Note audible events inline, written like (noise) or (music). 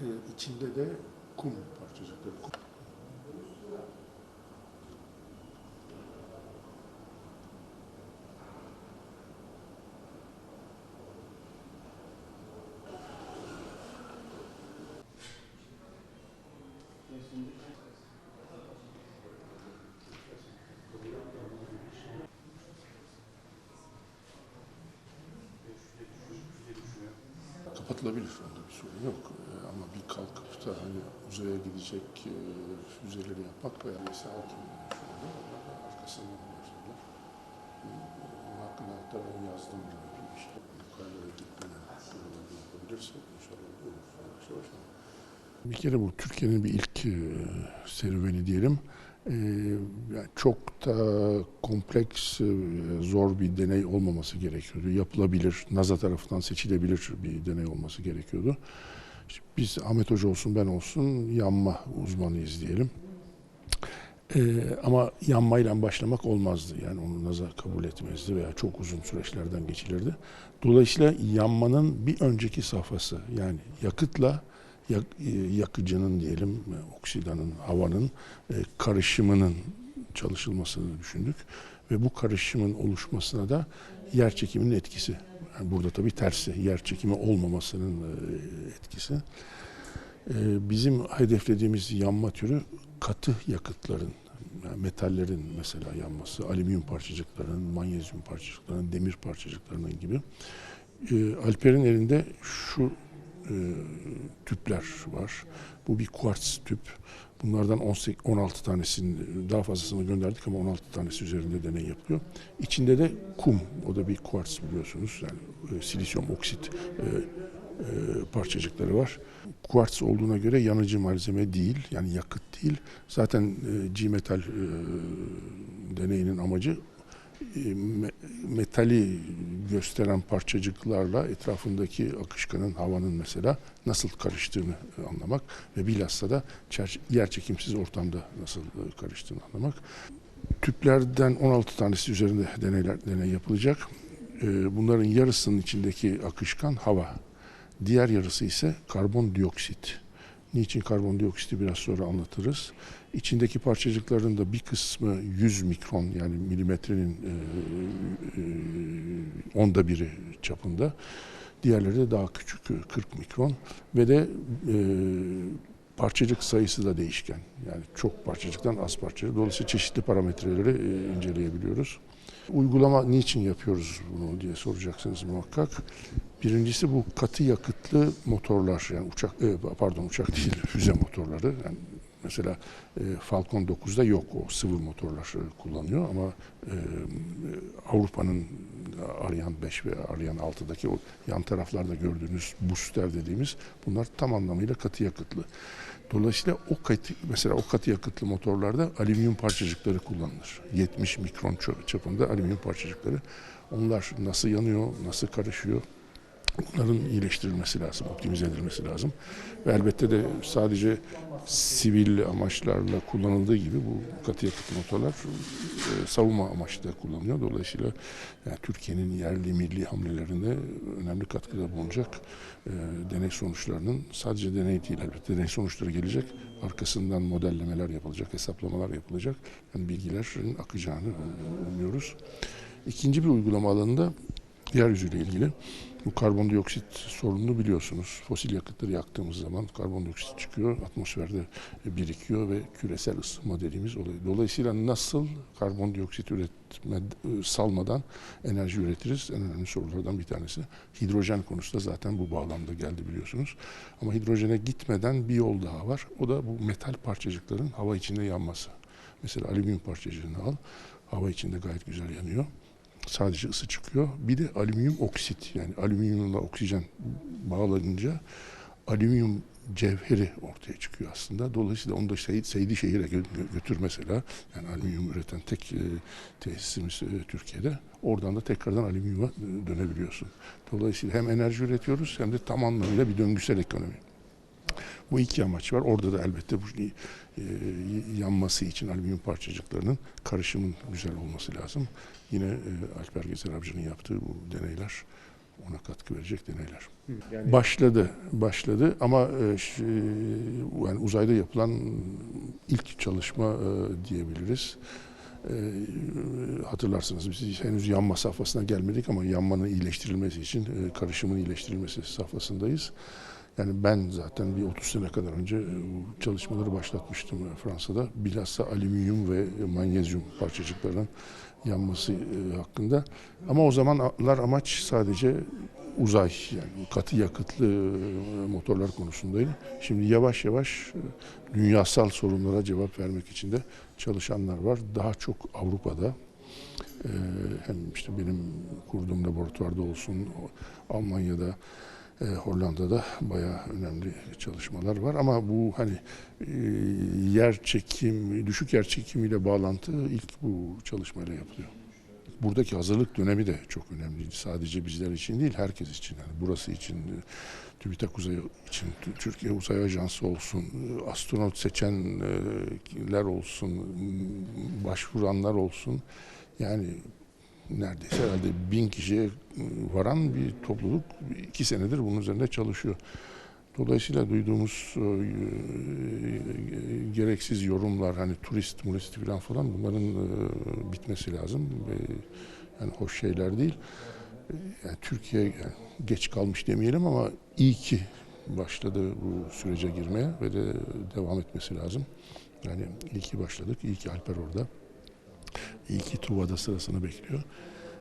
Ee, içinde de kum parçacıkları. Kapatılabilir. Onda bir sorun yok. Ee, ama bir kalkıp da hani uzaya gidecek e, füzeleri yapmak veya mesela hakim şu anda arkasından başladılar. Onun hakkında hatta ben yazdım da işte yukarılara gitmeden şuraları yapabilirse inşallah olur. Yavaş yavaş bir kere bu Türkiye'nin bir ilk e, serüveni diyelim. E, yani çok da kompleks, e, zor bir deney olmaması gerekiyordu. Yapılabilir, NASA tarafından seçilebilir bir deney olması gerekiyordu. Biz Ahmet Hoca olsun ben olsun yanma uzmanıyız diyelim. E, ama yanmayla başlamak olmazdı. Yani onu NASA kabul etmezdi veya çok uzun süreçlerden geçilirdi. Dolayısıyla yanmanın bir önceki safhası yani yakıtla yak- e, yakıcının diyelim e, oksidanın, havanın e, karışımının çalışılmasını düşündük. Ve bu karışımın oluşmasına da yer çekiminin etkisi. Yani burada tabii tersi, yer çekimi olmamasının etkisi. Bizim hedeflediğimiz yanma türü katı yakıtların, yani metallerin mesela yanması, alüminyum parçacıklarının, manyezyum parçacıklarının, demir parçacıklarının gibi. Alper'in elinde şu e, tüpler var. Bu bir kuartz tüp. Bunlardan 18, 16 tanesini, daha fazlasını gönderdik ama 16 tanesi üzerinde deney yapıyor. İçinde de kum, o da bir kuartz biliyorsunuz. Yani e, silisyum oksit e, parçacıkları var. Kuartz olduğuna göre yanıcı malzeme değil, yani yakıt değil. Zaten e, G-metal deneyinin amacı metali gösteren parçacıklarla etrafındaki akışkanın, havanın mesela nasıl karıştığını e, anlamak ve bilhassa da çer- yerçekimsiz ortamda nasıl e, karıştığını anlamak. Tüplerden 16 tanesi üzerinde deneyler deney yapılacak. E, Bunların yarısının içindeki akışkan hava. Diğer yarısı ise karbondioksit. Niçin karbondioksiti biraz sonra anlatırız. İçindeki parçacıkların da bir kısmı 100 mikron yani milimetrenin e, e, onda biri çapında. Diğerleri de daha küçük 40 mikron ve de e, parçacık sayısı da değişken. Yani çok parçacıktan az parçacık. Dolayısıyla çeşitli parametreleri e, inceleyebiliyoruz. Uygulama niçin yapıyoruz bunu diye soracaksınız muhakkak. Birincisi bu katı yakıtlı motorlar yani uçak e, pardon uçak değil (laughs) füze motorları. Yani mesela e, Falcon 9'da yok o sıvı motorlar kullanıyor ama e, Avrupa'nın Ariane 5 ve Ariane 6'daki o yan taraflarda gördüğünüz booster dediğimiz bunlar tam anlamıyla katı yakıtlı. Dolayısıyla o katı, mesela o katı yakıtlı motorlarda alüminyum parçacıkları kullanılır. 70 mikron çapında alüminyum parçacıkları. Onlar nasıl yanıyor, nasıl karışıyor, Bunların iyileştirilmesi lazım, optimize edilmesi lazım. Ve elbette de sadece sivil amaçlarla kullanıldığı gibi bu katı yakıtlı motorlar e, savunma amaçlı da kullanılıyor. Dolayısıyla yani Türkiye'nin yerli milli hamlelerinde önemli katkıda bulunacak e, deney sonuçlarının sadece deney değil elbette deney sonuçları gelecek. Arkasından modellemeler yapılacak, hesaplamalar yapılacak. Yani bilgilerin akacağını umuyoruz. İkinci bir uygulama alanında yeryüzüyle ilgili. Bu karbondioksit sorununu biliyorsunuz. Fosil yakıtları yaktığımız zaman karbondioksit çıkıyor, atmosferde birikiyor ve küresel ısınma dediğimiz olay. Dolayısıyla nasıl karbondioksit üretme, salmadan enerji üretiriz? En önemli sorulardan bir tanesi. Hidrojen konusu da zaten bu bağlamda geldi biliyorsunuz. Ama hidrojene gitmeden bir yol daha var. O da bu metal parçacıkların hava içinde yanması. Mesela alüminyum parçacığını al. Hava içinde gayet güzel yanıyor sadece ısı çıkıyor. Bir de alüminyum oksit yani alüminyumla oksijen bağlanınca alüminyum cevheri ortaya çıkıyor aslında. Dolayısıyla onu da Seyit, Seydişehir'e gö- götür mesela. Yani alüminyum üreten tek e, tesisimiz e, Türkiye'de. Oradan da tekrardan alüminyuma e, dönebiliyorsun. Dolayısıyla hem enerji üretiyoruz hem de tam anlamıyla bir döngüsel ekonomi. Bu iki amaç var. Orada da elbette bu e, yanması için alüminyum parçacıklarının karışımın güzel olması lazım. Yine e, Alper Gezer Avcı'nın yaptığı bu deneyler ona katkı verecek deneyler. Yani Başladı, başladı ama e, ş- e, yani uzayda yapılan ilk çalışma e, diyebiliriz. E, hatırlarsınız biz henüz yanma safhasına gelmedik ama yanmanın iyileştirilmesi için e, karışımın iyileştirilmesi safhasındayız. Yani ben zaten bir 30 sene kadar önce e, çalışmaları başlatmıştım e, Fransa'da. Bilhassa alüminyum ve manyezyum parçacıklarının yanması e, hakkında. Ama o zamanlar amaç sadece uzay yani katı yakıtlı motorlar konusundaydı. Şimdi yavaş yavaş dünyasal sorunlara cevap vermek için de çalışanlar var. Daha çok Avrupa'da hem işte benim kurduğum laboratuvarda olsun Almanya'da e, Hollanda'da bayağı önemli çalışmalar var ama bu hani e, yer çekim, düşük yer çekimiyle bağlantı ilk bu çalışmayla yapılıyor. Buradaki hazırlık dönemi de çok önemliydi. Sadece bizler için değil, herkes için. Yani burası için, e, TÜBİTAK Uzay için, Tü- Türkiye Uzay Ajansı olsun, e, astronot seçenler olsun, başvuranlar olsun. Yani neredeyse herhalde bin kişiye varan bir topluluk iki senedir bunun üzerinde çalışıyor. Dolayısıyla duyduğumuz e, e, gereksiz yorumlar hani turist, murist falan falan bunların e, bitmesi lazım. Yani hoş şeyler değil. Yani Türkiye geç kalmış demeyelim ama iyi ki başladı bu sürece girmeye ve de devam etmesi lazım. Yani iyi ki başladık, iyi ki Alper orada. İyi ki Tuva'da sırasını bekliyor.